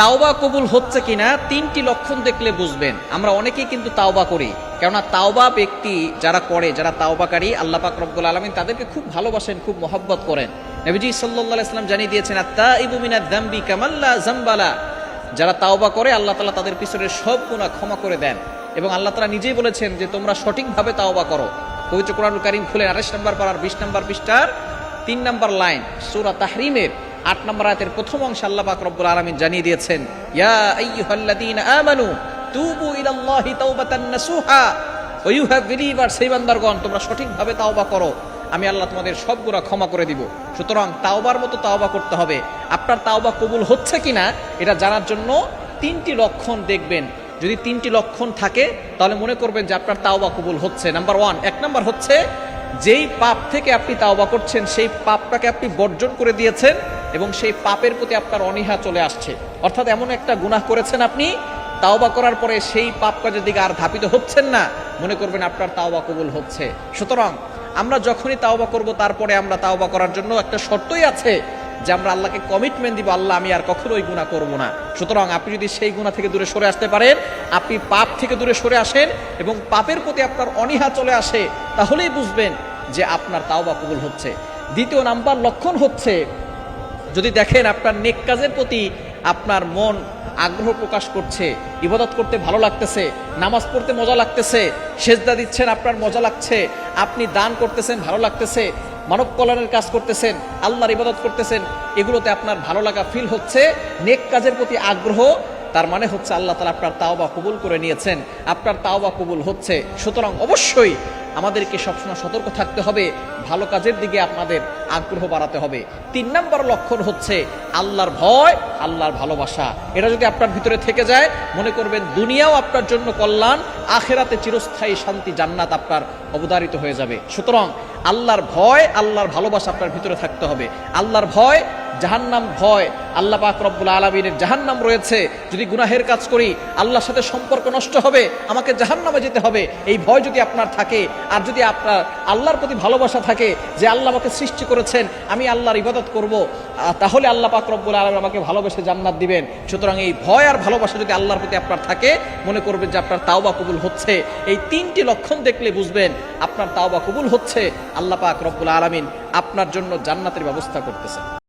তাওবা কবুল হচ্ছে কিনা তিনটি লক্ষণ দেখলে বুঝবেন। আমরা অনেকেই কিন্তু তাওবা করি। কেননা তাওবা ব্যক্তি যারা করে যারা তাওবাকারী, আল্লাহ পাক রব্বুল আলমিন তাদেরকে খুব ভালোবাসেন, খুব মহব্বত করেন। নবীজি সাল্লাহ ইসলাম জানিয়ে দিয়েছেন আত্মা ইবুমিনা দাম্বি কামাল্লা জাম্বালা। যারা তাওবা করে, আল্লাহ তালা তাদের পিছনের সব গুণা ক্ষমা করে দেন। এবং আল্লাহ তালা নিজেই বলেছেন যে, তোমরা সঠিকভাবে তাওবা করো। পবিত্র কোরআনুল কারিম খুলে আঠাশ নম্বর পাড়ার বিশ নম্বর পৃষ্ঠার তিন নম্বর লাইন, সুরা তাহরিমের আট নম্বর আয়াতের প্রথম অংশ আল্লাহ পাক রব্বুল আলামিন জানিয়ে দিয়েছেন, ইয়া আইয়ুহাল্লাযীনা আমানু, তুবু ইলাল্লাহি তাওবাতান নাসুহা ও ইউ হ্যাভ বিলিভার সেই বান্দারগণ তোমরা সঠিকভাবে তাওবা করো। আমি আল্লাহ তোমাদের সব গুনাহ ক্ষমা করে দিব। সুতরাং তাওবার মতো তাওবা করতে হবে। আপনার তাওবা কবুল হচ্ছে কিনা, এটা জানার জন্য তিনটি লক্ষণ দেখবেন। যদি তিনটি লক্ষণ থাকে, তাহলে মনে করবেন যে আপনার তাওবা কবুল হচ্ছে। নাম্বার ওয়ান, এক নাম্বার হচ্ছে যেই পাপ থেকে আপনি তাওবা করছেন, সেই পাপটাকে আপনি বর্জন করে দিয়েছেন এবং সেই পাপের প্রতি আপনার অনীহা চলে আসছে। অর্থাৎ এমন একটা গুনাহ করেছেন আপনি, তাওবা করার পরে সেই পাপ কাজের দিকে আর ধাপিত হচ্ছেন না। মনে করবেন আপনার তাওবা কবুল হচ্ছে। সুতরাং আমরা যখনই তাওবা করব, তারপরে আমরা তাওবা করার জন্য একটা শর্তই আছে। যে আমরা আল্লাহকে কমিটমেন্ট দিব, আল্লাহ আমি আর কখনো ওই গুণা করব না। সুতরাং আপনি যদি সেই গুণা থেকে দূরে সরে আসতে পারেন, আপনি পাপ থেকে দূরে সরে আসেন এবং পাপের প্রতি আপনার অনীহা চলে আসে, তাহলেই বুঝবেন যে আপনার তাওবা কবুল হচ্ছে। দ্বিতীয় নাম্বার লক্ষণ হচ্ছে, যদি দেখেন আপনার নেক কাজের প্রতি আপনার মন আগ্রহ প্রকাশ করছে, ইবাদত করতে ভালো লাগতেছে, নামাজ পড়তে মজা লাগতেছে, সেজদা দিচ্ছেন, আপনার মজা লাগছে, আপনি দান করতেছেন, ভালো লাগতেছে মানব কল্যাণের কাজ করতেছেন, আল্লাহর ইবাদত করতেছেন, এগুলোতে আপনার ভালো লাগা ফিল হচ্ছে, নেক কাজের প্রতি আগ্রহ, তার মানে হচ্ছে আল্লাহ তালা আপনার তাওবা কবুল করে নিয়েছেন। আপনার তাওবা কবুল হচ্ছে। সুতরাং অবশ্যই আমাদেরকে সবসময় সতর্ক থাকতে হবে, ভালো কাজের দিকে আপনাদের আগ্রহ বাড়াতে হবে। তিন নম্বর লক্ষণ হচ্ছে আল্লাহর ভয়, আল্লাহর ভালোবাসা। এটা যদি আপনার ভিতরে থেকে যায়, মনে করবেন দুনিয়াও আপনার জন্য কল্যাণ, আখেরাতে চিরস্থায়ী শান্তি জান্নাত আপনার অবধারিত হয়ে যাবে। সুতরাং আল্লাহর ভয় আল্লাহর ভালোবাসা আপনার ভিতরে থাকতে হবে। আল্লাহর ভয় জাহান্নাম ভয়, আল্লাহ পাক রব্বুল আলমিনের জাহান্নাম রয়েছে। যদি গুনাহের কাজ করি, আল্লাহর সাথে সম্পর্ক নষ্ট হবে, আমাকে জাহান্নামে যেতে হবে। এই ভয় যদি আপনার থাকে, আর যদি আপনার আল্লাহর প্রতি ভালোবাসা থাকে, যে আল্লাহ আমাকে সৃষ্টি করেছেন, আমি আল্লাহর ইবাদত করব তাহলে আল্লাহ পাক রব্বুল আলম আমাকে ভালোবেসে জান্নাত দিবেন। সুতরাং এই ভয় আর ভালোবাসা যদি আল্লাহর প্রতি আপনার থাকে, মনে করবেন যে আপনার তাওবা কবুল হচ্ছে। এই তিনটি লক্ষণ দেখলে বুঝবেন, আপনার তাওবা কবুল হচ্ছে, আল্লাহ পাক রব্বুল আলমিন আপনার জন্য জান্নাতের ব্যবস্থা করতেছেন।